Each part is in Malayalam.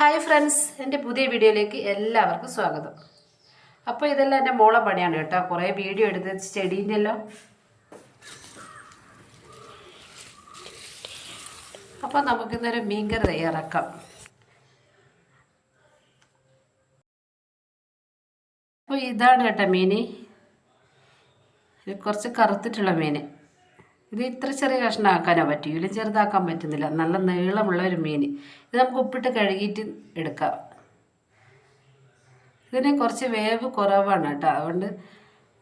ഹായ് ഫ്രണ്ട്സ് എന്റെ പുതിയ വീഡിയോയിലേക്ക് എല്ലാവർക്കും സ്വാഗതം. അപ്പോൾ ഇതെല്ലാം എന്റെ മോളെ പണിയാണ് കേട്ടോ. കുറേ വീഡിയോ എടുത്ത് ചെടീന്റെ എല്ലാം അപ്പോൾ നമുക്കിന്നൊരു മീൻകറി തയ്യാറാക്കാം. അപ്പോൾ ഇതാണ് കേട്ടോ മീൻ. കുറച്ച് കറുത്തിട്ടുള്ള മീൻ. ഇത് ഇത്ര ചെറിയ കഷ്ണമാക്കാനോ പറ്റൂ ചെറുതാക്കാൻ പറ്റുന്നില്ല. നല്ല നീളമുള്ള ഒരു മീൻ. ഇത് നമുക്ക് ഉപ്പിട്ട് കഴുകിയിട്ട് എടുക്കാം. ഇതിന് കുറച്ച് വേവ് കുറവാണ് കേട്ടോ. അതുകൊണ്ട്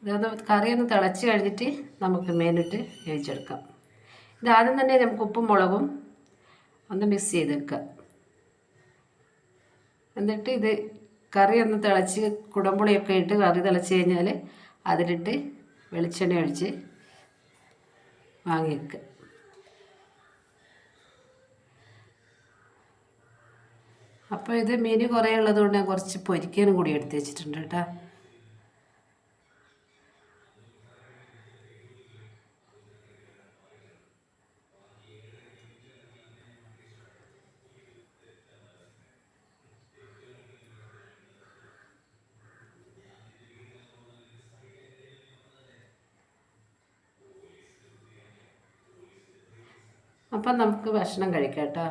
ഇതൊന്ന് കറി ഒന്ന് തിളച്ച് കഴിഞ്ഞിട്ട് നമുക്ക് മീനിട്ട് വേവിച്ചെടുക്കാം. ഇത് ആദ്യം തന്നെ നമുക്ക് ഉപ്പും മുളകും ഒന്ന് മിക്സ് ചെയ്ത് ചെയ്തെടുക്കാം. എന്നിട്ട് ഇത് കറി ഒന്ന് തിളച്ച് കുടംപുളിയൊക്കെ ഇട്ട് കറി തിളച്ച് കഴിഞ്ഞാൽ അതിലിട്ട് വെളിച്ചെണ്ണ ഒഴിച്ച് വാങ്ങി അപ്പോൾ ഇത് മീൻ കുറേ ഉള്ളതുകൊണ്ട് ഞാൻ കുറച്ച് പൊരിക്കാനും കൂടി എടുത്ത് വെച്ചിട്ടുണ്ട് കേട്ടോ. അപ്പം നമുക്ക് ഭക്ഷണം കഴിക്കാം കേട്ടോ.